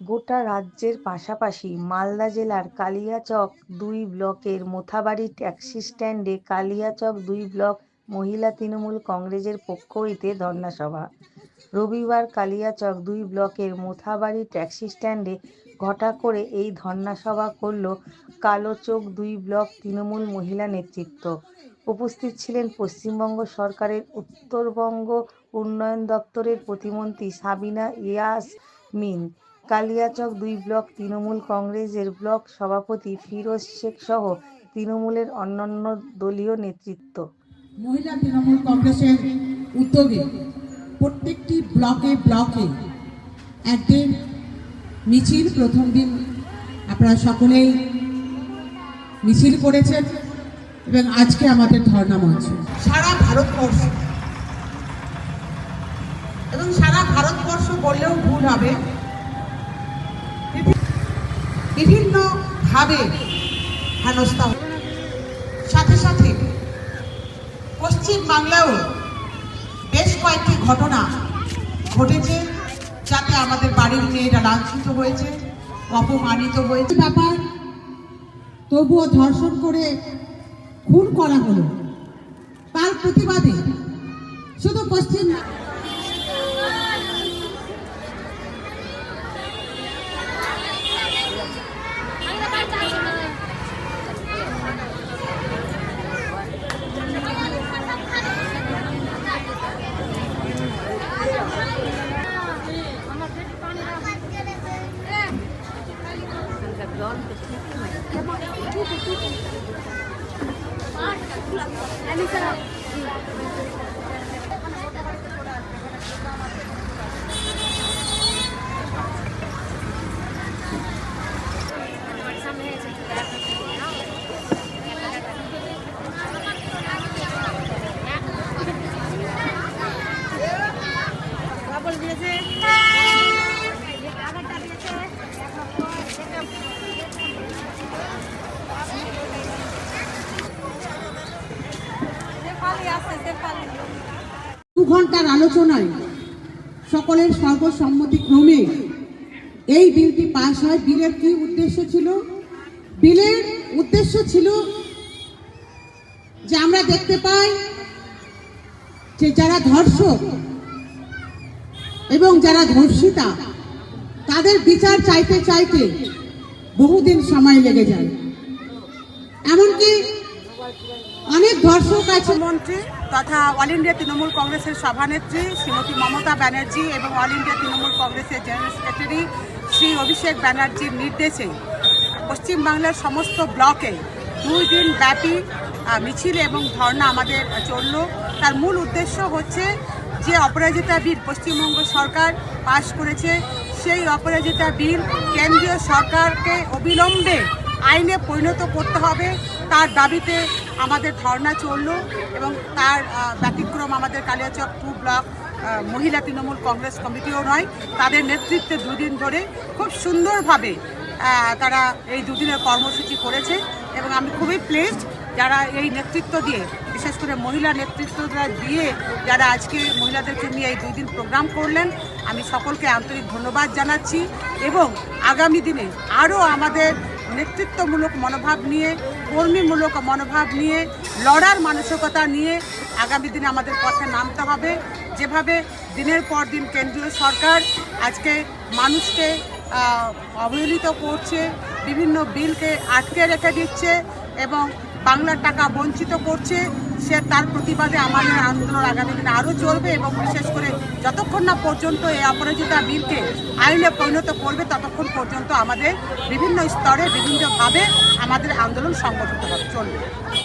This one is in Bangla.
গোটা রাজ্যের পাশাপাশি মালদা জেলার কালিয়াচক দুই ব্লকের মোথাবাড়ি ট্যাক্সি স্ট্যান্ডে কালিয়াচক দুই ব্লক মহিলা তৃণমূল কংগ্রেসের পক্ষ হইতে ধর্ণা সভা। রবিবার কালিয়াচক দুই ব্লকের মোথাবাড়ি ট্যাক্সি স্ট্যান্ডে ঘটা করে এই ধর্ণা সভা করল কালোচক দুই ব্লক তৃণমূল মহিলা নেতৃত্ব। উপস্থিত ছিলেন পশ্চিমবঙ্গ সরকারের উত্তরবঙ্গ উন্নয়ন দপ্তরের প্রতিমন্ত্রী সাবিনা ইয়াসমিন কালিয়াচক দুই ব্লক, তৃণমূল কংগ্রেসের ব্লক সভাপতি ফিরোজ শেখ সহ তৃণমূলের অন্যান্য দলীয় নেতৃত্ব। মহিলা তৃণমূল কংগ্রেসের উদ্যোগে প্রত্যেকটি ব্লকে ব্লকে একদিন মিছিল প্রথম দিন আপনারা সকলেই মিছিল করেছেন এবং আজকে আমাদের ধর্ণা মঞ্চ। সারা ভারতবর্ষ এবং সারা ভারতবর্ষ বললেও ভুল হবে। বিভিন্ন ভাবে হেনস্থা সাথে সাথে পশ্চিম বাংলায়ও বেশ কয়েকটি ঘটনা ঘটেছে, যাতে আমাদের বাড়ির মেয়েরা লাঞ্ছিত হয়েছে, অপমানিত হয়েছে। ব্যাপার, তবুও ধর্ষণ করে খুন করা হলো। তার প্রতিবাদে শুধু পশ্চিম डॉल দু ঘণ্টার আলোচনায় সকলের সর্বসম্মতিক্রমে এই বিলটি পাশ হয়। বিলের কি উদ্দেশ্য ছিল? বিলের উদ্দেশ্য ছিল যে আমরা দেখতে পাই যে যারা ধর্ষক এবং যারা ধর্ষিতা, তাদের বিচার চাইতে চাইতে বহুদিন সময় লেগে যায়। এমনকি অনেক ধর্ষক আছে। মন্ত্রী তথা অল ইন্ডিয়া তৃণমূল কংগ্রেসের সভানেত্রী শ্রীমতী মমতা ব্যানার্জি এবং অল ইন্ডিয়া তৃণমূল কংগ্রেসের জেনারেল সেক্রেটারি শ্রী অভিষেক ব্যানার্জির নির্দেশে পশ্চিমবাংলার সমস্ত ব্লকে দুই দিন ব্যাপী মিছিল এবং ধর্ণা আমাদের চলল। তার মূল উদ্দেশ্য হচ্ছে যে অপরাজিতা বিল পশ্চিমবঙ্গ সরকার পাশ করেছে। সেই অপরাজিতা বিল কেন্দ্রীয় সরকারকে অবিলম্বে আইনে পরিণত করতে হবে। তার দাবিতে আমাদের ধর্ণা চলল এবং তার ব্যতিক্রম আমাদের কালিয়াচক টু ব্লক মহিলা তৃণমূল কংগ্রেস কমিটিও নয়, তাদের নেতৃত্বে দুদিন ধরে খুব সুন্দরভাবে তারা এই দুদিনের কর্মসূচি করেছে এবং আমি খুবই প্লেসড যারা এই নেতৃত্ব দিয়ে, বিশেষ করে মহিলা নেতৃত্বরা দিয়ে যারা আজকে মহিলাদেরকে নিয়ে এই দুই দিন প্রোগ্রাম করলেন, আমি সকলকে আন্তরিক ধন্যবাদ জানাচ্ছি এবং আগামী দিনে আরও আমাদের নেতৃত্বমূলক মনোভাব নিয়ে, কর্মীমূলক মনোভাব নিয়ে, লড়ার মানসিকতা নিয়ে আগামী দিনে আমাদের পথে নামতে হবে। যেভাবে দিনের পর দিন কেন্দ্রীয় সরকার আজকে মানুষকে অবহেলিত করছে, বিভিন্ন বিলকে আটকে রেখে দিচ্ছে এবং বাংলার টাকা বঞ্চিত করছে, সে তার প্রতিবাদে আমাদের আন্দোলন আগামী দিনে আরও চলবে এবং বিশেষ করে যতক্ষণ না পর্যন্ত এই অপরাজিতা বিলকে আইনে পরিণত করবে, ততক্ষণ পর্যন্ত আমাদের বিভিন্ন স্তরে, বিভিন্নভাবে আমাদের আন্দোলন সংগঠিত হবে, চলবে।